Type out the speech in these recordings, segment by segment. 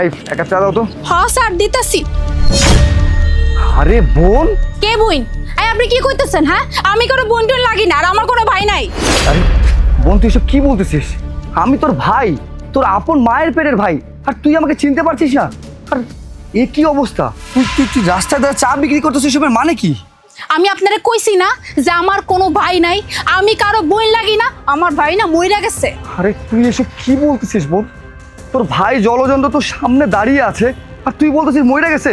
এই এক কাপ চা দাও তো। হ স্যার দিতেছি। আরে বোন? কে বইন এই আপনি কি কইতেছেন হ্যাঁ? আমি কোনো বোন টোন লাগি না আর আমার কোনো ভাই নাই। আরে বোন তুই এসব কি বলতেছিস? আমি তোর ভাই তোর আপন মায়ের পেটের ভাই আর তুই আমাকে চিনতে পারছিস না? আর এ কি অবস্থা? তুই তুই তুই রাস্তায় দাঁড়া চা বিক্রি করতেছিস এসবের মানে কি? আমি আপনারা কইছি না যে আমার কোনো ভাই নাই। আমি কারও বোন লাগি না আমার ভাই না মইরা গেছে। আরে তুই এসব কি বলতেছিস বোন? তোর ভাই জলযন্ত্র তোর সামনে দাঁড়িয়ে আছে আর তুই বলতেছিস মরে গেছে?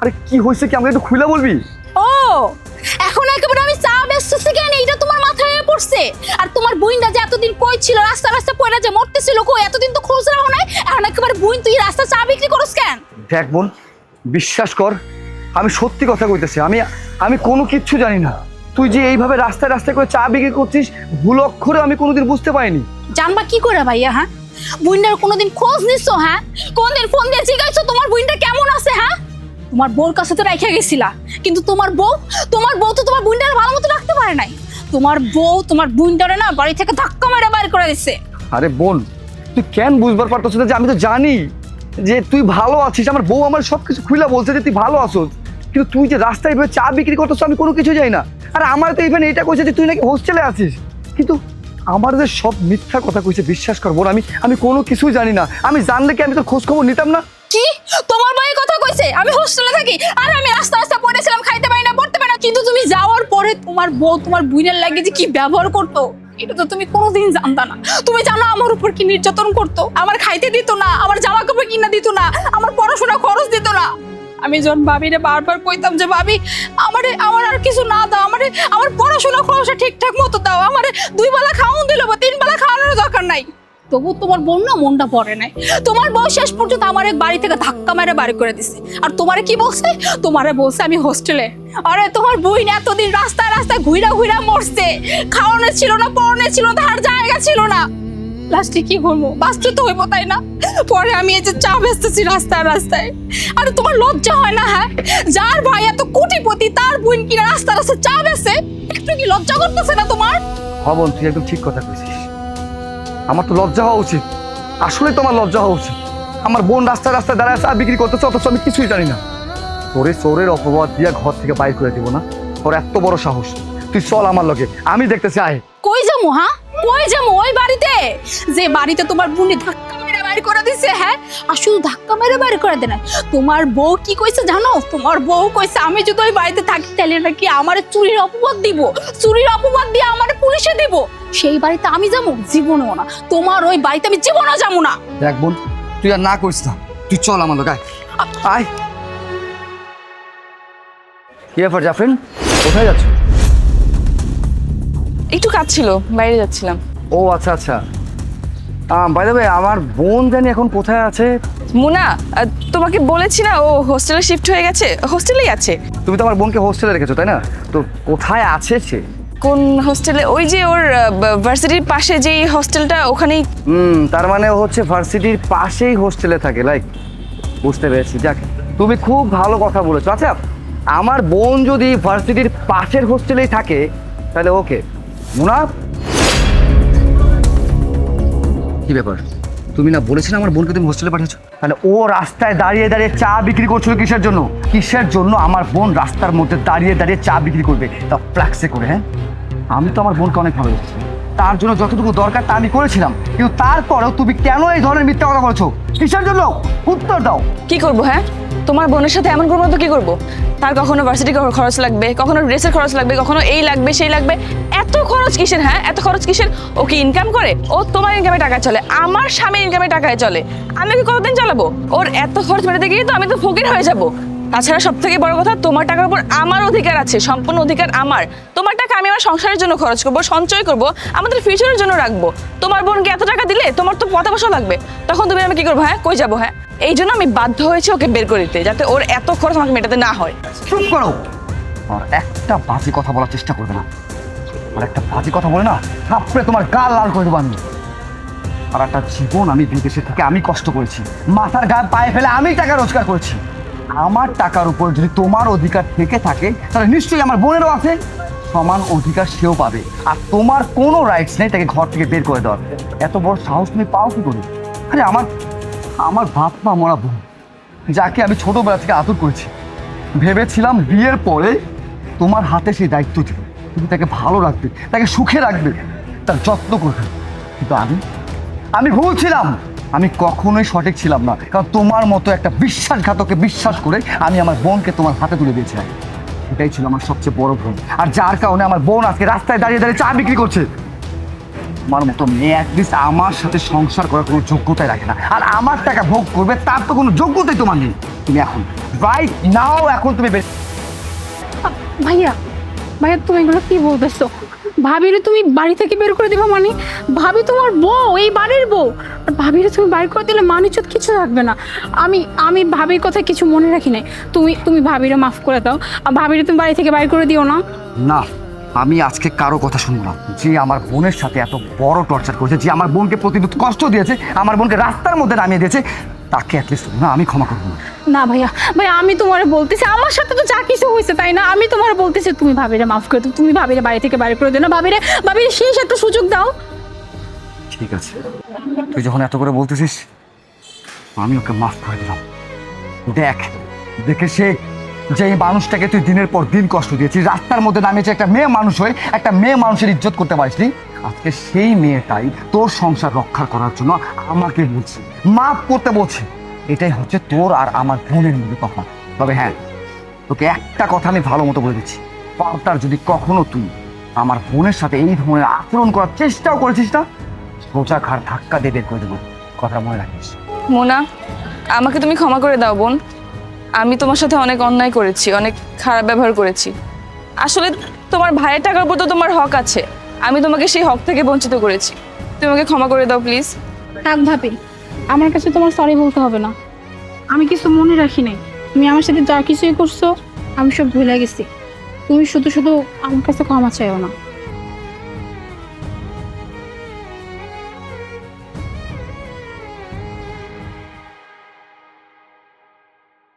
আরে কি হয়েছে কি আমাকে একটু খুলে বলবি? ও এখন একেবারে আমি চা বেচতেছি কেন? এইটা তোমার মাথায় পড়ছে। আর তোমার বোনটা যে এতদিন কই ছিল রাস্তা রাস্তা পয়রা যে মরতেছিল কই? এতদিন তো খোঁজ রাখো নাই। এখন একেবারে বুইন তুই রাস্তা চা বিক্রি করস কেন? দেখ বোন বিশ্বাস কর আমি সত্যি কথা কইতেছি আমি আমি কোনো কিচ্ছু জানি না। তুই যে এইভাবে রাস্তায় রাস্তায় করে চা বিক্রি করছিস ভুল অক্ষরে আমি কোনোদিন বুঝতে পারিনি। জানবা কি করে ভাইয়া হ্যাঁ? বুইন্ডার কোনোদিন খোঁজ নিছো হ্যাঁ? কোনদিন ফোন দিয়ে জিজ্ঞাসা, তোমার বুইন্ডা কেমন আছে হ্যাঁ? তোমার বউর কাছে তো রেখে গেছিলা। কিন্তু তোমার বউ তোমার বউ তো তোমার বুইন্ডার ভালো মতো রাখতে পারে নাই। তোমার বউ তোমার বুইন্ডারে না বাড়ি থেকে ধাক্কা মেরে বাইর করে দিছে। আরে বোন, তুই কেন বুঝবার পারতেছ না যে আমি তো জানি যে তুই ভালো আছিস, আমার বউ আমার সব কিছু খুলে বলছে যে তুই ভালো আছোস। কিন্তু তুই যে রাস্তায় চা বিক্রি করতেছ, আমি কোনো কিছু জানি না। আর আমার তো ইভেন এটা কইছে যে তুই নাকি হোস্টেলে আছিস। কিন্তু আমার যে সব মিথ্যা কথা কইছে, বিশ্বাস কর বোন, আমি আমি কোনো কিছুই জানি না। আমি জানলে কি আমি তো খোঁজ খবর নিতাম না? কি? তোমার ভাই কথা কইছে? আমি হোস্টেলে থাকি। আর আমি রাস্তা রাস্তা পড়েছিলাম, খাইতে পারি না, পড়তে পারি না। কিন্তু তুমি যাওয়ার পরে তোমার বউ, তোমার বুইনের লাগে যে কি ব্যবহার করতো, এটা তো তুমি কোনোদিন জানতা না। তুমি জানো আমার উপর কি নির্যাতন করতো? আমার খাইতে দিত না, আমার জামা কাপড় কিনা দিত না, আমার পড়াশোনা খরচ দিত না। আমি যখন ভাবিরে বারবার কইতাম যে, ভাবি, আমারে, আমার আর কিছু না দাও, আমারে, আমার পড়াশোনা খরচটা ঠিকঠাক মতো দাও, আমারে দুই বেলা খাওয়ান দিল বা তিন বেলা খাওয়ানোর দরকার নাই। তবু তোমার বোন না মনটা পড়ে নাই। তোমার বউ শেষ পর্যন্ত আমার এক বাড়ি থেকে ধাক্কা মেরে বাড়ি করে দিছে। আর তোমারে কি বলছে? তোমারে বলছে আমি হোস্টেলে। আরে, তোমার বই না এতদিন রাস্তায় রাস্তায় ঘুইরা ঘুইরা মরছে। খাওয়ানো ছিল না, পড়নে ছিল না তার জায়গা ছিল না। লাস্টে কি করব বাঁচতে তো হইব তাই না? পরে আমি এই যে চা বেচতেছি রাস্তায় রাস্তায়। আরে তোমার লজ্জা হয় না হ্যাঁ? যার ভাই এত কোটিপতি তার বোন কিনা রাস্তা রাস্তায় চা বেচে একটু কি লজ্জা করতেছে না তোমার? হবন তুই একদম ঠিক কথা কইছিস। আমার তো লজ্জা হওয়া উচিত। আসলে তোমার লজ্জা হওয়া উচিত। আমার বোন রাস্তায় রাস্তায় দাঁড়ায় চা বিক্রি করতেছে অথচ আমি কিছুই জানি না। তোরে চোরের অপবাদ দিয়া ঘর থেকে বাইর করে দিব না। তোর এত বড় সাহস। তুই চল আমার লগে। আমি দেখতেছি আয়। কই যামু হ্যাঁ? কই যামু ওই বাড়িতে? যে বাড়িতে তোমার বুনি ধাক্কা মেরে বাইর করে দিছে হ্যাঁ? আর শুধু ধাক্কা মেরে বাইর করে দেয় না তোমার বউ কি কইছে জানো? তোমার বউ কইছে আমি যদি ওই বাড়িতে থাকি তাহলে নাকি আমার চুরির অপবাদ দিব। চুরির অপবাদ দিয়ে আমার পুলিশে দিব। সেই বাড়িতে আমি যাব জীবনও না। তোমার ওই বাড়িতে আমি জীবনও যাব না। দেখ বোন তুই আর না করিস না। তুই চল আমার লগে আয়। আয়। কি ব্যাপার জাফরিন? কোথায় যাচ্ছ? একটু কাজ ছিল বাইরে যাচ্ছিলাম। ও আচ্ছা আচ্ছা। বাই দ্য আমার বোন জানি এখন কোথায় আছে? মুনা আহ, তোমাকে বলেছি না ও হোস্টেলে শিফট হয়ে গেছে হোস্টেলেই আছে। তুমি তো আমার বোনকে হোস্টেলে রেখেছো তাই না? তো কোথায় আছে সে? কোন হোস্টেলে? ওই যে ওর ভার্সিটির পাশে যেই হোস্টেলটা ওখানেই। হুম তার মানে ও হচ্ছে ভার্সিটির পাশেই হোস্টেলে থাকে লাইক বুঝতে পেরেছি। যাক তুমি খুব ভালো কথা বলেছ। আচ্ছা আমার বোন যদি ভার্সিটির পাশের হোস্টেলেই থাকে তাহলে ওকে? মুনা কি ব্যাপার? তুমি না বলেছিলে আমার বোনকে তুমি হোস্টেলে পাঠিয়েছো? তাহলে ও রাস্তায় দাঁড়িয়ে দাঁড়িয়ে চা বিক্রি করছিল কিসের জন্য? কিসের জন্য আমার বোন রাস্তার মধ্যে দাঁড়িয়ে দাঁড়িয়ে চা বিক্রি করবে? তা ফ্ল্যাক্সে করে হ্যাঁ? আমি তো আমার বোনকে অনেক ভালোবাসি। তার জন্য যতটুকু দরকার তা আমি করেছিলাম। কিন্তু তারপরেও তুমি কেন এই ধরনের মিথ্যা কথা বলছো? কিসের জন্য? উত্তর দাও। কি করব হ্যাঁ? তোমার বোনের সাথে এমন করব তো কি করব? তার কখনো ভার্সিটি খরচ লাগবে, কখনো ড্রেসের খরচ লাগবে, কখনো এই লাগবে, সেই লাগবে। এত খরচ কিসের হ্যাঁ? এত খরচ কিসের? ও কি ইনকাম করে? ও তোমার ইনকামে টাকায় চলে, আমার স্বামীর ইনকামে টাকায় চলে। আমি কি কতদিন চালাবো? ওর এত খরচ মেটাতে গিয়ে তো আমি তো ফকির হয়ে যাব। তাছাড়া সব থেকে বড় কথা, তোমার টাকার উপর আমার অধিকার আছে, সম্পূর্ণ অধিকার আমার। তোমার টাকা আমি আমার সংসারের জন্য খরচ করব, সঞ্চয় করব, আমাদের ফিউচারের জন্য রাখব। তোমার বোনকে এত টাকা দিলে তোমার তো পথা বসা লাগবে। তখন তুমি আমি কি করব হ্যাঁ? কই যাব হ্যাঁ? এই জন্য আমি বাধ্য হয়েছি ওকে বের করে দিতে, যাতে ওর এত খরচ আমাকে মেটাতে না হয়। চুপ করো। আর একটা বাজে কথা বলার চেষ্টা করবে না। আর একটা বাজে কথা বলে না, থাপড়ে তোমার গাল লাল করে দেবো আমি। আর একটা জীবন আমি বিদেশে থেকে আমি কষ্ট করেছি। মাথার গায়ে পায়ে ফেলে আমি টাকা রোজগার করেছি। আমার টাকার উপর যদি তোমার অধিকার থেকে থাকে, তাহলে নিশ্চয়ই আমার বোনেরও আছে। সমান অধিকার সেও পাবে। আর তোমার কোনো রাইটস নেই তাকে ঘর থেকে বের করে দেওয়ার। এত বড় সাহস তুমি পাও কি করে? আরে আমার আমার বাপ মা মরা বোন, যাকে আমি ছোটবেলা থেকে আদর করেছি। ভেবেছিলাম বিয়ের পরে তোমার হাতে সেই দায়িত্ব দিল তুমি তাকে ভালো রাখবে, তাকে সুখে রাখবে, তার যত্ন করবে। কিন্তু আমি আমি ভুল ছিলাম। আমি কখনোই সঠিক ছিলাম না, কারণ তোমার মতো একটা বিশ্বাসঘাতকে বিশ্বাস করে আমি আমার বোনকে তোমার হাতে তুলে দিয়েছিলাম। এটাই ছিল আমার সবচেয়ে বড় ভুল আর যার কারণে আমার বোন আজকে রাস্তায় দাঁড়িয়ে দাঁড়িয়ে চা বিক্রি করছে। আমার মতো মেয়ে অ্যাটলিস্ট আমার সাথে সংসার করার কোনো যোগ্যতাই রাখে না। আর আমার টাকা ভোগ করবে তার তো কোনো যোগ্যতাই তোমার নেই। তুমি এখন রাইট নাও এখন তুমি ভাইয়া ভাইয়া তুমি এগুলো কি বলতেছো? ভাবিরে তুমি বাড়ি থেকে বের করে দিবা মানে? ভাবি তোমার বউ এই বাড়ির বউ। আর ভাবিরে তুমি বাইর করে দিলে মানিচত কিছু থাকবে না। আমি আমি ভাবির কথা কিছু মনে রাখি নাই। তুমি তুমি ভাবিরে মাফ করে দাও। আর ভাবিরে তুমি বাড়ি থেকে বাইর করে দিও না। না আমি আজকে কারও কথা শুনব না। যে আমার বোনের সাথে এত বড় টর্চার করেছে যে আমার বোনকে প্রতিদিন কষ্ট দিয়েছে আমার বোনকে রাস্তার মধ্যে নামিয়ে দিয়েছে তাকে অ্যাটলিস্ট না আমি ক্ষমা করব না। না ভাইয়া ভাইয়া আমি তোমার বলতেছি আমার সাথে তো যা কিছু হয়েছে তাই না? আমি তোমার বলতেছি তুমি ভাবিরে মাফ করে দাও তুমি ভাবিরে বাড়ি থেকে বাইর করে দিও না। ভাবিরে ভাবিরে শেষ একটা সুযোগ দাও। ঠিক আছে। তুই যখন এত করে বলতেছিস আমি ওকে মাফ করে দিলাম। দেখ দেখে সে যে এই মানুষটাকে তুই দিনের পর দিন কষ্ট দিয়েছিস, রাস্তার মধ্যে নামিয়েছে একটা মেয়ে মানুষ হয়ে, একটা মেয়ে মানুষের ইজ্জত করতে পারিসনি আজকে সেই মেয়েটাই তোর সংসার রক্ষা করার জন্য আমাকে বলছে, মাফ করতে বলছে। এটাই হচ্ছে তোর আর আমার বোনের মধ্যে তফাৎ। তবে হ্যাঁ তোকে একটা কথা আমি ভালো মতো বলে দিচ্ছি। পাল্টার যদি কখনো তুই আমার বোনের সাথে এই ধরনের আচরণ করার চেষ্টাও করেছিস না, সোজা ঘাড় ধাক্কা দিয়ে বের করে দেবো। কথা মনে রাখিস? মোনা, আমাকে তুমি ক্ষমা করে দাও, বোন। আমি তোমার সাথে অনেক অন্যায় করেছি, অনেক খারাপ ব্যবহার করেছি। আসলে তোমার ভাইয়ের টাকার উপর তো তোমার হক আছে। আমি তোমাকে সেই হক থেকে বঞ্চিত করেছি। তুমি আমাকে ক্ষমা করে দাও, প্লিজ। থাক ভাবি, আমার কাছে তোমার সরি বলতে হবে না। আমি কিছু মনে রাখি নাই। তুমি আমার সাথে যা কিছুই করছ, আমি সব ভুলে গেছি। তুমি শুধু শুধু আমার কাছে ক্ষমা চাইও না।